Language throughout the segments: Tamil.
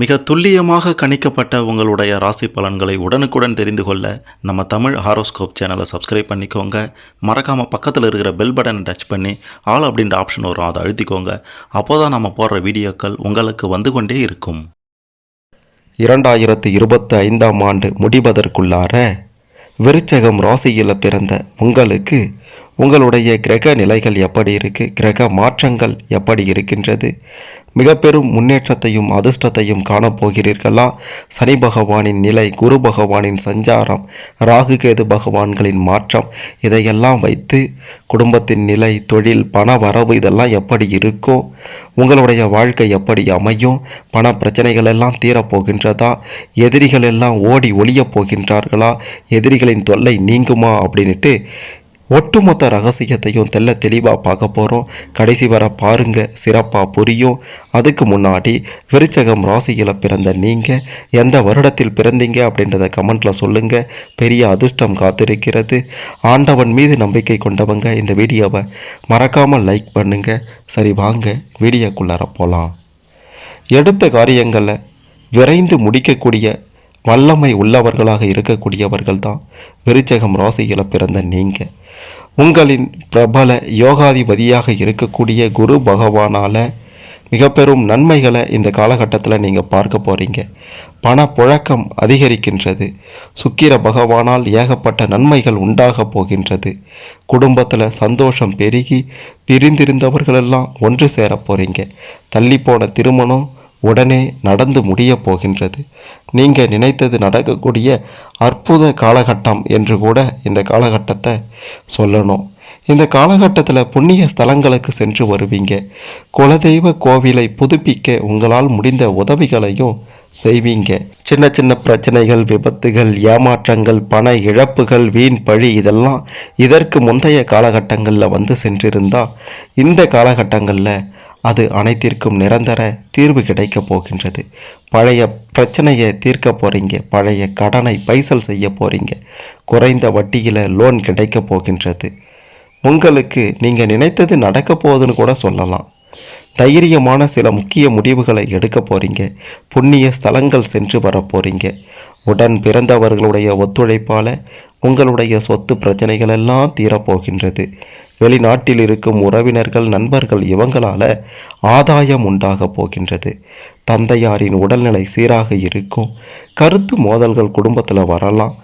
மிக துல்லியமாக கணிக்கப்பட்ட உங்களுடைய ராசி பலன்களை உடனுக்குடன் தெரிந்து கொள்ள நம்ம தமிழ் ஹாரோஸ்கோப் சேனலை சப்ஸ்கிரைப் பண்ணிக்கோங்க. மறக்காமல் பக்கத்தில் இருக்கிற பெல் பட்டனை டச் பண்ணி ஆல் அப்படின்ற ஆப்ஷன் வரும் அதை அழுத்திக்கோங்க. அப்போ தான் நம்ம போடுற வீடியோக்கள் உங்களுக்கு வந்து கொண்டே இருக்கும். இரண்டாயிரத்து இருபத்தி ஐந்தாம் ஆண்டு முடிவதற்குள்ளார விருச்சகம் ராசியில் பிறந்த உங்களுக்கு உங்களுடைய கிரக நிலைகள் எப்படி இருக்கு? கிரக மாற்றங்கள் எப்படி இருக்கின்றது? மிக பெரும் முன்னேற்றத்தையும் அதிர்ஷ்டத்தையும் காணப்போகிறீர்களா? சனி பகவானின் நிலை குரு பகவானின் சஞ்சாரம் ராகுகேது பகவான்களின் மாற்றம் இதையெல்லாம் வைத்து குடும்பத்தின் நிலை தொழில் பண வரவு இதெல்லாம் எப்படி இருக்கும் உங்களுடைய வாழ்க்கை எப்படி அமையும் பண பிரச்சனைகள் எல்லாம் தீரப்போகின்றதா? எதிரிகள் எல்லாம் ஓடி ஒளியப் போகின்றார்களா? எதிரிகளின் தொல்லை நீங்குமா? அப்படின்ட்டு ஒட்டுமொத்த ரகசியத்தையும் தெல்ல தெளிவாக பார்க்க போகிறோம் கடைசி வர பாருங்க சிறப்பாக புரியும். அதுக்கு முன்னாடி விருச்சகம் ராசியில் பிறந்த நீங்கள் எந்த வருடத்தில் பிறந்தீங்க அப்படின்றத கமெண்ட்டில் சொல்லுங்கள் பெரிய அதிர்ஷ்டம் காத்திருக்கிறது. ஆண்டவன் மீது நம்பிக்கை கொண்டவங்க இந்த வீடியோவை மறக்காமல் லைக் பண்ணுங்கள் சரி வாங்க வீடியோக்குள்ளார போகலாம் எடுத்த காரியங்களை விரைந்து முடிக்கக்கூடிய வல்லமை உள்ளவர்களாக இருக்கக்கூடியவர்கள் தான் விருச்சகம் ராசியில் பிறந்த நீங்கள் உங்களின் பிரபல யோகாதிபதியாக இருக்கக்கூடிய குரு பகவானால் மிக பெரும் நன்மைகளை இந்த காலகட்டத்தில் நீங்கள் பார்க்க போகிறீங்க பண புழக்கம் அதிகரிக்கின்றது. சுக்கிர பகவானால் ஏகப்பட்ட நன்மைகள் உண்டாக போகின்றது. குடும்பத்தில் சந்தோஷம் பெருகி பிரிந்திருந்தவர்களெல்லாம் ஒன்று சேர போகிறீங்க தள்ளிப்போன திருமணம் உடனே நடந்து முடிய போகின்றது. நீங்கள் நினைத்தது நடக்கக்கூடிய அற்புத காலகட்டம் என்று கூட இந்த காலகட்டத்தை சொல்லணும். இந்த காலகட்டத்தில் புண்ணிய ஸ்தலங்களுக்கு சென்று வருவீங்க. குலதெய்வ கோவிலை புதுப்பிக்க உங்களால் முடிந்த உதவிகளையும் செய்வீங்க. சின்ன சின்ன பிரச்சனைகள் விபத்துகள் ஏமாற்றங்கள் பண இழப்புகள் வீண் பழி இதெல்லாம் இதற்கு முந்தைய காலகட்டங்களில் வந்து சென்றிருந்தால் இந்த காலகட்டங்களில் அது அனைத்திற்கும் நிரந்தர தீர்வு கிடைக்கப் போகின்றது. பழைய பிரச்சனையை தீர்க்க போகிறீங்க பழைய கடனை பைசல் செய்ய போகிறீங்க குறைந்த வட்டியில் லோன் கிடைக்கப் போகின்றது. உங்களுக்கு நீங்கள் நினைத்தது நடக்க போகுதுன்னு கூட சொல்லலாம். தைரியமான சில முக்கிய முடிவுகளை எடுக்க போகிறீங்க புண்ணிய ஸ்தலங்கள் சென்று வர போகிறீங்க உடன் பிறந்தவர்களுடைய ஒத்துழைப்பால் உங்களுடைய சொத்து பிரச்சனைகள் எல்லாம் தீரப்போகின்றது வெளிநாட்டில் இருக்கும் உறவினர்கள் நண்பர்கள் இவங்களால் ஆதாயம் உண்டாக போகின்றது. தந்தையாரின் உடல்நிலை சீராக இருக்கும். கருத்து மோதல்கள் குடும்பத்தில் வரலாம்.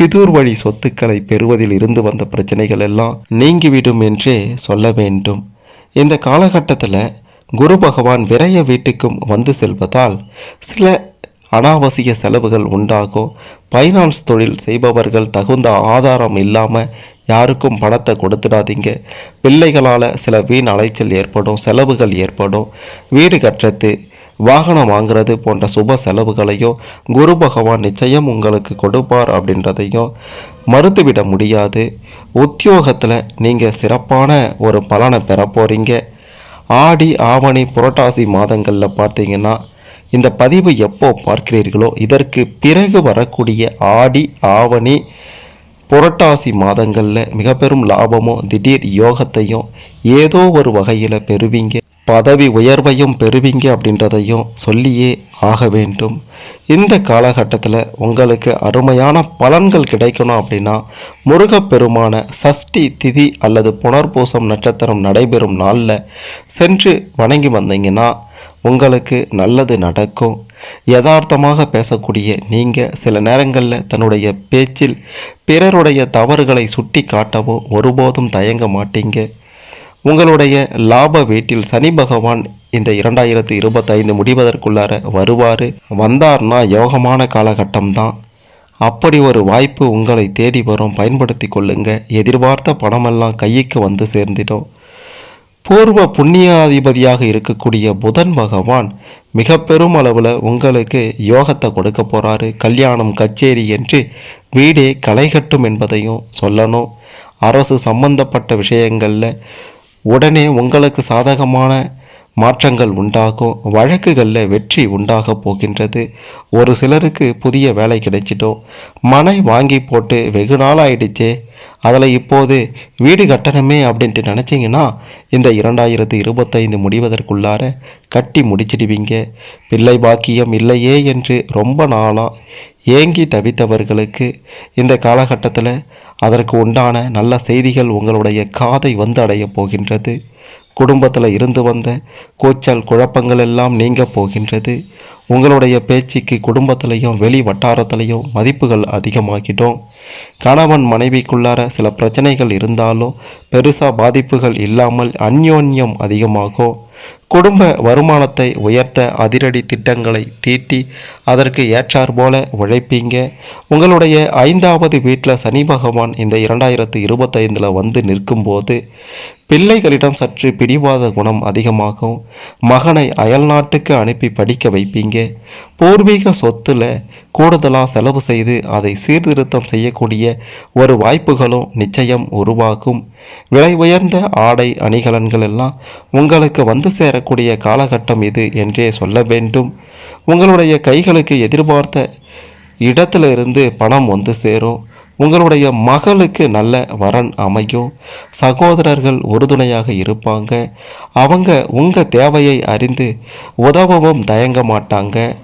பிதூர் வழி சொத்துக்களை பெறுவதில் இருந்து வந்த பிரச்சனைகள் எல்லாம் நீங்கிவிடும் என்றே சொல்ல வேண்டும். இந்த காலகட்டத்தில் குரு பகவான் விரைய வீட்டுக்கும் வந்து செல்வதால் சில அனாவசிய செலவுகள் உண்டாகும் ஃபைனான்ஸ் தொழில் செய்பவர்கள் தகுந்த ஆதாரம் இல்லாமல் யாருக்கும் பணத்தை கொடுத்துடாதீங்க. பிள்ளைகளால் சில வீண் அலைச்சல் ஏற்படும் செலவுகள் ஏற்படும். வீடு கட்டுறது வாகனம் வாங்குறது போன்ற சுப செலவுகளையும் குரு பகவான் நிச்சயம் உங்களுக்கு கொடுப்பார் அப்படின்றதையும் மறுத்துவிட முடியாது. உத்தியோகத்தில் நீங்கள் சிறப்பான ஒரு பலனை பெற போகிறீங்க ஆடி ஆவணி புரட்டாசி மாதங்களில் பார்த்தீங்கன்னா இந்த பதிவு எப்போ பார்க்கிறீர்களோ இதற்கு பிறகு வரக்கூடிய ஆடி ஆவணி புரட்டாசி மாதங்களில் மிக பெரும் லாபமும் திடீர் யோகத்தையும் ஏதோ ஒரு வகையில் பெறுவீங்க. பதவி உயர்வையும் பெறுவீங்க அப்படின்றதையும் சொல்லியே ஆக வேண்டும். இந்த காலகட்டத்தில் உங்களுக்கு அருமையான பலன்கள் கிடைக்கணும் அப்படின்னா முருகப்பெருமான சஷ்டி திதி அல்லது புனர்பூசம் நட்சத்திரம் நடைபெறும் நாளில் சென்று வணங்கி வந்தீங்கன்னா உங்களுக்கு நல்லது நடக்கும். யதார்த்தமாக பேசக்கூடிய நீங்கள் சில நேரங்களில் தன்னுடைய பேச்சில் பிறருடைய தவறுகளை சுட்டி காட்டவும் ஒருபோதும் தயங்க மாட்டீங்க. உங்களுடைய லாப வீட்டில் சனி பகவான் இந்த இரண்டாயிரத்து இருபத்தைந்து முடிவதற்குள்ளார வருவார். வந்தார்னா யோகமான காலகட்டம் தான் அப்படி ஒரு வாய்ப்பு உங்களை தேடி வரும். பயன்படுத்தி கொள்ளுங்க. எதிர்பார்த்த பணமெல்லாம் கைக்கு வந்து சேர்ந்திடும். பூர்வ புண்ணியாதிபதியாக இருக்கக்கூடிய புதன் பகவான் மிக பெரும் அளவில் உங்களுக்கு யோகத்தை கொடுக்க போகிறாரு கல்யாணம் கச்சேரி என்று வீடே களைகட்டும் என்பதையும் சொல்லணும். அரசு சம்பந்தப்பட்ட விஷயங்களில் உடனே உங்களுக்கு சாதகமான மாற்றங்கள் உண்டாகும். வழக்குகளில் வெற்றி உண்டாக போகின்றது. ஒரு சிலருக்கு புதிய வேலை கிடைச்சிட்டோம் மனை வாங்கி போட்டு வெகு நாள் ஆயிடுச்சே அதில் இப்போது வீடு கட்டணமே அப்படின்ட்டு நினச்சிங்கன்னா இந்த இரண்டாயிரத்து இருபத்தைந்து முடிவதற்குள்ளார கட்டி முடிச்சிடுவீங்க. பிள்ளை பாக்கியம் இல்லையே என்று ரொம்ப நாளாக ஏங்கி தவித்தவர்களுக்கு இந்த காலகட்டத்தில் அதற்கு உண்டான நல்ல செய்திகள் உங்களுடைய காதை வந்து அடையப் போகின்றது. குடும்பத்தில் இருந்து வந்த கூச்சல் குழப்பங்கள் எல்லாம் நீங்க போகின்றது. உங்களுடைய பேச்சுக்கு குடும்பத்திலையும் வெளி வட்டாரத்திலையும் மதிப்புகள் அதிகமாகிடும் கணவன் மனைவிக்குள்ளார சில பிரச்சனைகள் இருந்தாலும் பெருசாக பாதிப்புகள் இல்லாமல் அந்யோன்யம் அதிகமாகும் குடும்ப வருமானத்தை உயர்த்த அதிரடி திட்டங்களை தீட்டி அதற்கு ஏற்றார் போல உழைப்பீங்க. உங்களுடைய ஐந்தாவது வீட்டில் சனி பகவான் இந்த இரண்டாயிரத்து இருபத்தைந்தில் வந்து நிற்கும்போது பிள்ளைகளிடம் சற்று பிடிவாத குணம் அதிகமாகும். மகனை அயல்நாட்டுக்கு அனுப்பி படிக்க வைப்பீங்க. பூர்வீக சொத்துல கூடுதலாக செலவு செய்து அதை சீர்திருத்தம் செய்யக்கூடிய ஒரு வாய்ப்புகளும் நிச்சயம் உருவாகும். விலை உயர்ந்த ஆடை அணிகலன்கள் எல்லாம் உங்களுக்கு வந்து சேரக்கூடிய காலகட்டம் இது என்றே சொல்ல வேண்டும். உங்களுடைய கைகளுக்கு எதிர்பார்த்த இடத்துல இருந்து பணம் வந்து சேரும். உங்களுடைய மகளுக்கு நல்ல வரன் அமையும் சகோதரர்கள் உறுதுணையாக இருப்பாங்க. அவங்க உங்கள் தேவையை அறிந்து உதவவும் தயங்க மாட்டாங்க.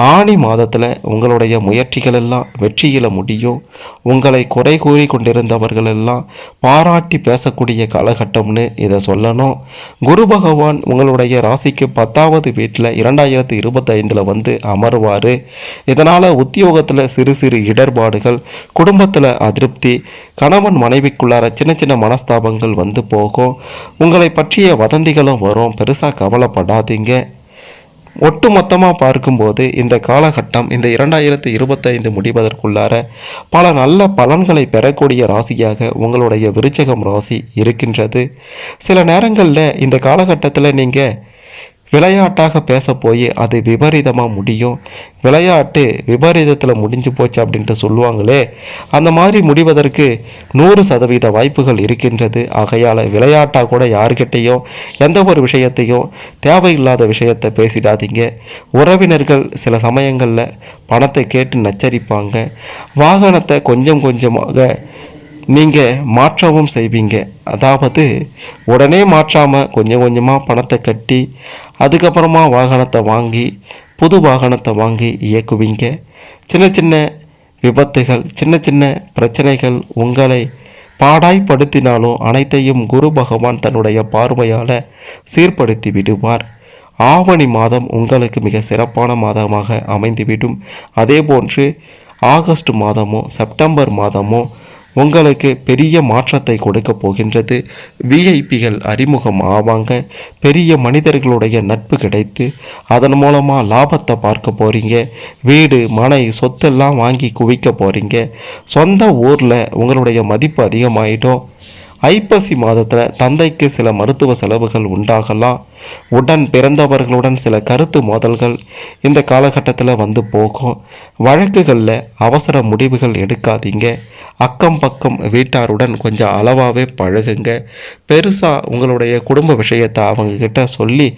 ஆணி மாதத்தில் உங்களுடைய முயற்சிகள் எல்லாம் வெற்றியில முடியும். உங்களை குறை கூறி கொண்டிருந்தவர்கள் எல்லாம் பாராட்டி பேசக்கூடிய காலகட்டம்னு இதை சொல்லணும். குரு பகவான் உங்களுடைய ராசிக்கு பத்தாவது வீட்டில் இரண்டாயிரத்து இருபத்தைந்தில் வந்து அமருவார். இதனால் உத்தியோகத்தில் சிறு சிறு இடர்பாடுகள் குடும்பத்தில் அதிருப்தி கணவன் மனைவிக்குள்ளார சின்ன சின்ன மனஸ்தாபங்கள் வந்து போகும். உங்களை பற்றிய வதந்திகளும் வரும். பெருசாக கவலைப்படாதீங்க. ஒட்டு மொத்தமாக பார்க்கும்போது இந்த காலகட்டம் இந்த இரண்டாயிரத்து இருபத்தைந்து முடிவதற்குள்ளார பல நல்ல பலன்களை பெறக்கூடிய ராசியாக உங்களுடைய விருச்சகம் ராசி இருக்கின்றது. சில நேரங்களில் இந்த காலகட்டத்தில் நீங்கள் விளையாட்டாக பேச போய் அது விபரீதமாக முடியும். விளையாட்டு விபரீதத்தில் முடிஞ்சு போச்சு அப்படின்ட்டு சொல்லுவாங்களே அந்த மாதிரி முடிவதற்கு நூறு சதவீத வாய்ப்புகள் இருக்கின்றது. ஆகையால் விளையாட்டாக கூட யாருக்கிட்டேயும் எந்த ஒரு விஷயத்தையும் தேவையில்லாத விஷயத்தை பேசிடாதீங்க. உறவினர்கள் சில சமயங்களில் பணத்தை கேட்டு நச்சரிப்பாங்க. வாகனத்தை கொஞ்சம் கொஞ்சமாக நீங்கள் மாற்றவும் செய்வீங்க. அதாவது உடனே மாற்றாமல் கொஞ்சம் கொஞ்சமாக பணத்தை கட்டி அதுக்கப்புறமா வாகனத்தை வாங்கி புது வாகனத்தை வாங்கி இயக்குவீங்க. சின்ன சின்ன விபத்துகள் சின்ன சின்ன பிரச்சனைகள் உங்களை பாடாய்ப்படுத்தினாலும் அனைத்தையும் குரு பகவான் தன்னுடைய பார்வையால் சீர்படுத்தி விடுவார். ஆவணி மாதம் உங்களுக்கு மிக சிறப்பான மாதமாக அமைந்துவிடும். அதேபோன்று ஆகஸ்ட் மாதமோ செப்டம்பர் மாதமோ உங்களுக்கு பெரிய மாற்றத்தை கொடுக்க போகின்றது. விஐபிகள் அறிமுகம் ஆவாங்க. பெரிய மனிதர்களுடைய நட்பு கிடைத்து அதன் மூலமாக லாபத்தை பார்க்க போகிறீங்க வீடு மனை சொத்தெல்லாம் வாங்கி குவிக்க போகிறீங்க சொந்த ஊரில் உங்களுடைய மதிப்பு அதிகமாகிட்டோம் ஐப்பசி மாதத்தில் தந்தைக்கு சில மருத்துவ செலவுகள் உண்டாகலாம். உடன் பிறந்தவர்களுடன் சில கருத்து மோதல்கள் இந்த காலகட்டத்தில் வந்து போகும். வழக்குகளில் அவசர முடிவுகள் எடுக்காதீங்க. அக்கம் பக்கம் வீட்டாருடன் கொஞ்சம் அளவாகவே பழகுங்க. பெருசாக உங்களுடைய குடும்ப விஷயத்தை அவங்கக்கிட்ட சொல்லி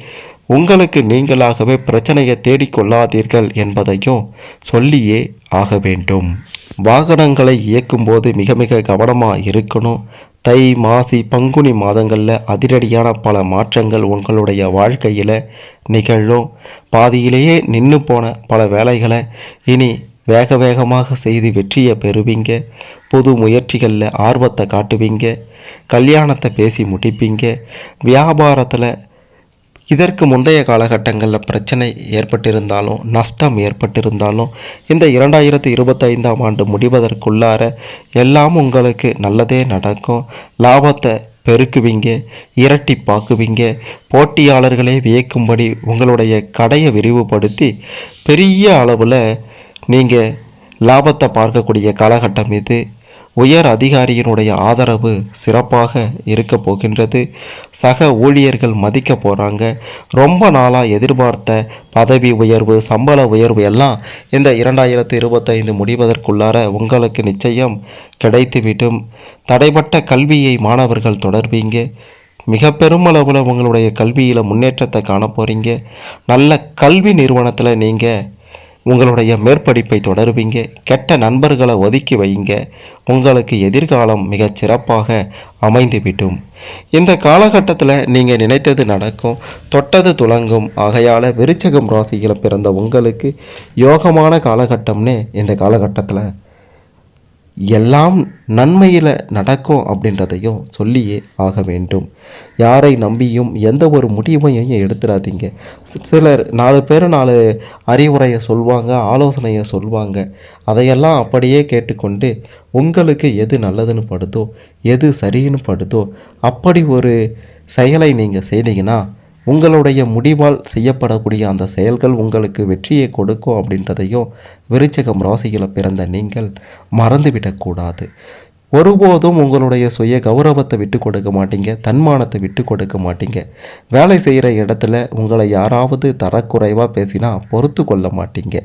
உங்களுக்கு நீங்களாகவே பிரச்சனையை தேடிக்கொள்ளாதீர்கள் என்பதையும் சொல்லியே ஆக வேண்டும். வாகனங்களை இயக்கும்போது மிக மிக கவனமாக இருக்கணும். தை மாசி பங்குனி மாதங்களில் அதிரடியான பல மாற்றங்கள் உங்களுடைய வாழ்க்கையில் நிகழும். பாதியிலேயே நின்று போன பல வேலைகளை இனி வேக வேகமாக செய்து வெற்றியை பெறுவீங்க. புது முயற்சிகளில் ஆர்வத்தை காட்டுவீங்க. கல்யாணத்தை பேசி முடிப்பீங்க. வியாபாரத்தில் இதற்கு முந்தைய காலகட்டங்களில் பிரச்சனை ஏற்பட்டிருந்தாலும் நஷ்டம் ஏற்பட்டிருந்தாலும் இந்த இரண்டாயிரத்தி இருபத்தைந்தாம் ஆண்டு முடிவதற்குள்ளார எல்லாம் உங்களுக்கு நல்லதே நடக்கும். லாபத்தை பெருக்குவீங்க இரட்டி பாக்குவீங்க போட்டியாளர்களே வியக்கும்படி உங்களுடைய கடையை விரிவுபடுத்தி பெரிய அளவில் நீங்கள் லாபத்தை பார்க்கக்கூடிய காலகட்டம் இது. உயர் அதிகாரியினுடைய ஆதரவு சிறப்பாக இருக்க போகின்றது. சக ஊழியர்கள் மதிக்க போகிறாங்க ரொம்ப நாளாக எதிர்பார்த்த பதவி உயர்வு சம்பள உயர்வு எல்லாம் இந்த இரண்டாயிரத்து இருபத்தைந்து முடிவதற்குள்ளார உங்களுக்கு நிச்சயம் கிடைத்துவிடும். தடைப்பட்ட கல்வியை மாணவர்கள் தொடர்வீங்க. மிக பெருமளவில் உங்களுடைய கல்வியில் முன்னேற்றத்தை காண போகிறீங்க நல்ல கல்வி நிறுவனத்தில் நீங்கள் உங்களுடைய மேற்படிப்பை தொடருவீங்க. கெட்ட நண்பர்களை ஒதுக்கி வைங்க. உங்களுக்கு எதிர்காலம் மிகச் சிறப்பாக அமைந்துவிடும். இந்த காலகட்டத்தில் நீங்கள் நினைத்தது நடக்கும். தொட்டது துலங்கும். ஆகையால் விருச்சகம் ராசியில் பிறந்த உங்களுக்கு யோகமான காலகட்டம்னே இந்த காலகட்டத்தில் எல்லாம் நன்மையில் நடக்கும் அப்படின்றதையும் சொல்லியே ஆக வேண்டும். யாரை நம்பியும் எந்த ஒரு முடிவையும் எடுத்துடாதீங்க. சிலர் நாலு பேர் நாலு அறிவுரையை சொல்வாங்க ஆலோசனையை சொல்வாங்க. அதையெல்லாம் அப்படியே கேட்டுக்கொண்டு உங்களுக்கு எது நல்லதுன்னு படுதோ எது சரின்னு படுதோ அப்படி ஒரு செயலை நீங்கள் செய்தீங்கன்னா உங்களுடைய முடிவால் செய்யப்படக்கூடிய அந்த செயல்கள் உங்களுக்கு வெற்றியை கொடுக்கும் அப்படின்றதையும் விருச்சகம் ராசியில் பிறந்த நீங்கள் மறந்துவிடக்கூடாது ஒருபோதும் உங்களுடைய சுய கௌரவத்தை விட்டு கொடுக்க மாட்டீங்க தன்மானத்தை விட்டு கொடுக்க மாட்டீங்க. வேலை செய்கிற இடத்துல உங்களை யாராவது தரக்குறைவாக பேசினா பொறுத்து கொள்ள மாட்டீங்க.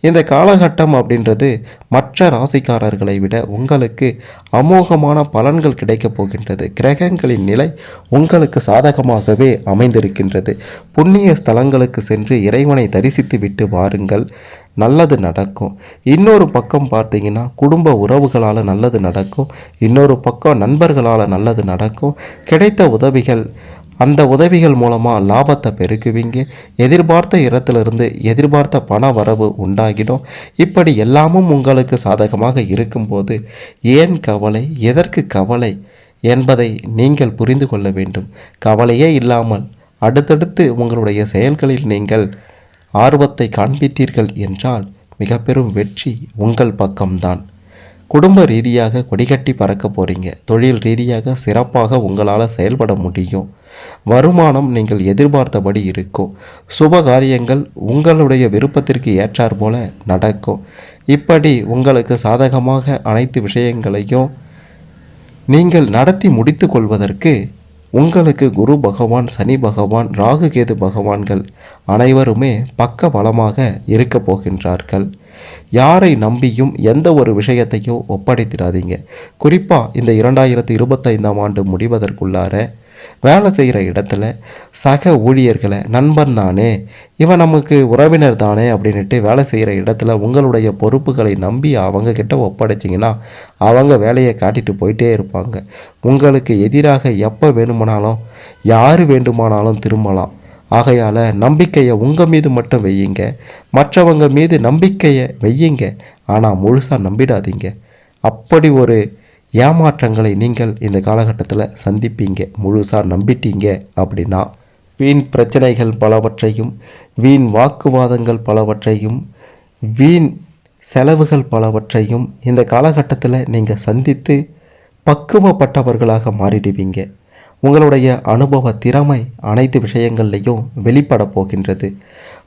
இந்த காலகட்டம் அப்படின்றது மற்ற ராசிக்காரர்களை விட உங்களுக்கு அமோகமான பலன்கள் கிடைக்கப் போகின்றது. கிரகங்களின் நிலை உங்களுக்கு சாதகமாகவே அமைந்திருக்கின்றது. புண்ணிய ஸ்தலங்களுக்கு சென்று இறைவனை தரிசித்து விட்டு வாருங்கள். நல்லது நடக்கும். இன்னொரு பக்கம் பார்த்தீங்கன்னா குடும்ப உறவுகளால் நல்லது நடக்கும். இன்னொரு பக்கம் நண்பர்களால் நல்லது நடக்கும். கிடைத்த உதவிகள் அந்த உதவிகள் மூலமாக லாபத்தை பெருக்குவீங்க. எதிர்பார்த்த இடத்திலிருந்து எதிர்பார்த்த பண வரவு உண்டாகிடும். இப்படி எல்லாமும் உங்களுக்கு சாதகமாக இருக்கும்போது ஏன் கவலை எதற்கு கவலை என்பதை நீங்கள் புரிந்து கொள்ள வேண்டும். கவலையே இல்லாமல் அடுத்தடுத்து உங்களுடைய செயல்களில் நீங்கள் ஆர்வத்தை காண்பித்தீர்கள் என்றால் மிக பெரும் வெற்றி உங்கள் பக்கம்தான். குடும்ப ரீதியாக கொடிகட்டி பறக்க போகிறீங்க தொழில் ரீதியாக சிறப்பாக உங்களால் செயல்பட முடியும். வருமானம் நீங்கள் எதிர்பார்த்தபடி இருக்கும். சுப காரியங்கள் உங்களுடைய விருப்பத்திற்கு ஏற்றாற் போல நடக்கும். இப்படி உங்களுக்கு சாதகமாக அனைத்து விஷயங்களையும் நீங்கள் நடத்தி முடித்து கொள்வதற்கு உங்களுக்கு குரு பகவான் சனி பகவான் ராகு கேது பகவான்கள் அனைவருமே பக்க பலமாக இருக்கப் போகின்றார்கள். யாரை நம்பியும் எந்த ஒரு விஷயத்தையும் ஒப்படைத்திடாதீங்க குறிப்பாக இந்த இரண்டாயிரத்தி இருபத்தைந்தாம் ஆண்டு முடிவதற்குள்ளார வேலை செய்கிற இடத்துல சக ஊழியர்களை நண்பன் தானே இவன் நமக்கு உறவினர் தானே அப்படின்ட்டு வேலை செய்கிற இடத்துல உங்களுடைய பொறுப்புகளை நம்பி அவங்க கிட்ட ஒப்படைச்சிங்கன்னா அவங்க வேலையை காட்டிட்டு போயிட்டே இருப்பாங்க. உங்களுக்கு எதிராக எப்போ வேணுமானாலும் யார் வேண்டுமானாலும் திரும்பலாம். ஆகையால் நம்பிக்கையை உங்கள் மீது மட்டும் வையுங்க. மற்றவங்க மீது நம்பிக்கையை வையுங்க. ஆனால் முழுசாக நம்பிடாதீங்க. அப்படி ஒரு ஏமாற்றங்களை நீங்கள் இந்த காலகட்டத்தில் சந்திப்பீங்க. முழுசாக நம்பிட்டீங்க அப்படின்னா வீண் பிரச்சனைகள் பலவற்றையும் வீண் வாக்குவாதங்கள் பலவற்றையும் வீண் செலவுகள் பலவற்றையும் இந்த காலகட்டத்தில் நீங்கள் சந்தித்து பக்குவப்பட்டவர்களாக மாறிடுவீங்க. உங்களுடைய அனுபவ திறமை அனைத்து விஷயங்கள்லையும் வெளிப்பட போகின்றது.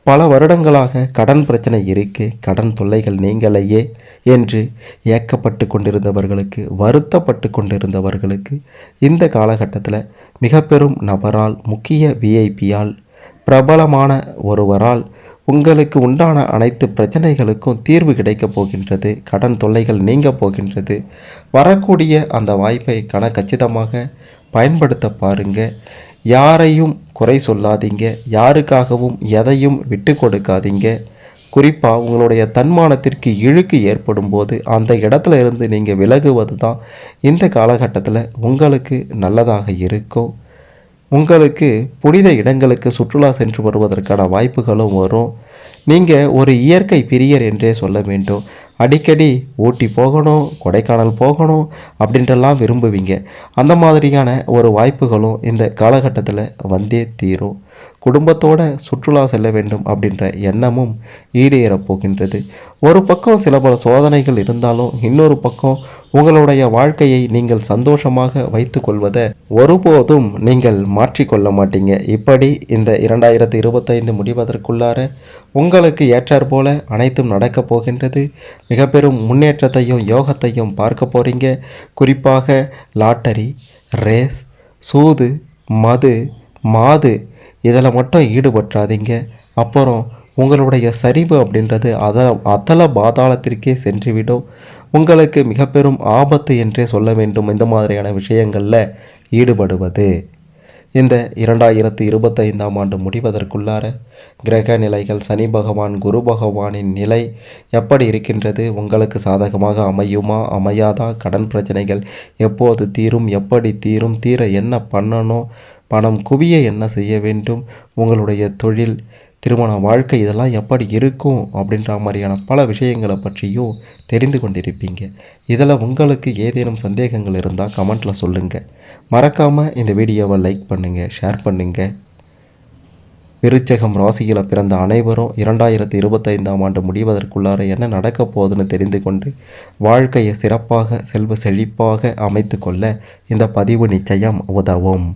பல வருடங்களாக கடன் பிரச்சனை இருக்கு கடன் தொல்லைகள் நீங்களையே என்று ஏக்கப்பட்டு கொண்டிருந்தவர்களுக்கு வருத்தப்பட்டு கொண்டிருந்தவர்களுக்கு இந்த காலகட்டத்தில் மிக பெரும் நபரால் முக்கிய விஐபியால் பிரபலமான ஒருவரால் உங்களுக்கு உண்டான அனைத்து பிரச்சனைகளுக்கும் தீர்வு கிடைக்கப் போகின்றது கடன் தொல்லைகள் நீங்க போகின்றது. வரக்கூடிய அந்த வாய்ப்பை கன கச்சிதமாக பயன்படுத்த பாருங்க. யாரையும் குறை சொல்லாதீங்க. யாருக்காகவும் எதையும் விட்டு கொடுக்காதீங்க. குறிப்பாக உங்களுடைய தன்மானத்திற்கு இழுக்கு ஏற்படும் போது அந்த இடத்துல இருந்து நீங்கள் விலகுவது தான் இந்த காலகட்டத்தில் உங்களுக்கு நல்லதாக இருக்கும். உங்களுக்கு புனித இடங்களுக்கு சுற்றுலா சென்று வருவதற்கான வாய்ப்புகளும் வரும். நீங்கள் ஒரு இயற்கை பிரியர் என்றே சொல்ல வேண்டும். அடிக்கடி ஊட்டி போகணும் கொடைக்கானல் போகணும் அப்படின்றலாம் விரும்புவீங்க. அந்த மாதிரியான ஒரு வாய்ப்புகளும் இந்த காலகட்டத்தில் வந்தே தீரும். குடும்பத்தோட சுற்றுலா செல்ல வேண்டும் அப்படின்ற எண்ணமும் ஈடேறப் போகின்றது. ஒரு பக்கம் சில பல சோதனைகள் இருந்தாலும் இன்னொரு பக்கம் உங்களுடைய வாழ்க்கையை நீங்கள் சந்தோஷமாக வைத்துக்கொள்வதை ஒருபோதும் நீங்கள் மாற்றிக்கொள்ள மாட்டீங்க. இப்படி இந்த இரண்டாயிரத்தி இருபத்தைந்து முடிவதற்குள்ளார உங்களுக்கு ஏற்றாற்போல அனைத்தும் நடக்கப் போகின்றது. மிக பெரும் முன்னேற்றத்தையும் யோகத்தையும் பார்க்க போகிறீங்க குறிப்பாக லாட்டரி ரேஸ் சூது மது மாது இதில் மட்டும் ஈடுபற்றாதீங்க அப்புறம் உங்களுடைய சரிவு அப்படின்றது அத அதல பாதாளத்திற்கே சென்றுவிடும். உங்களுக்கு மிக பெரும் ஆபத்து என்றே சொல்ல வேண்டும் இந்த மாதிரியான விஷயங்களில் ஈடுபடுவது. இந்த இரண்டாயிரத்து இருபத்தைந்தாம் ஆண்டு முடிவதற்குள்ளார கிரக நிலைகள் சனி பகவான் குரு பகவானின் நிலை எப்படி இருக்கின்றது? உங்களுக்கு சாதகமாக அமையுமா? அமையாதா? கடன் பிரச்சனைகள் எப்போது தீரும்? எப்படி தீரும்? தீர என்ன பண்ணணும்? பணம் குவிய என்ன செய்ய வேண்டும்? உங்களுடைய தொழில் திருமண வாழ்க்கை இதெல்லாம் எப்படி இருக்கும்? அப்படின்ற மாதிரியான பல விஷயங்களை பற்றியும் தெரிந்து கொண்டிருப்பீங்க. இதில் உங்களுக்கு ஏதேனும் சந்தேகங்கள் இருந்தால் கமெண்ட்டில் சொல்லுங்கள் மறக்காமல் இந்த வீடியோவை லைக் பண்ணுங்கள் ஷேர் பண்ணுங்கள் விருச்சகம் ராசியில் பிறந்த அனைவரும் இரண்டாயிரத்தி இருபத்தைந்தாம் ஆண்டு முடிவதற்குள்ளார என்ன நடக்கப் போகுதுன்னு தெரிந்து கொண்டு வாழ்க்கையை சிறப்பாக செல்வ செழிப்பாக அமைத்து கொள்ள இந்த பதிவு நிச்சயம் உதவும்.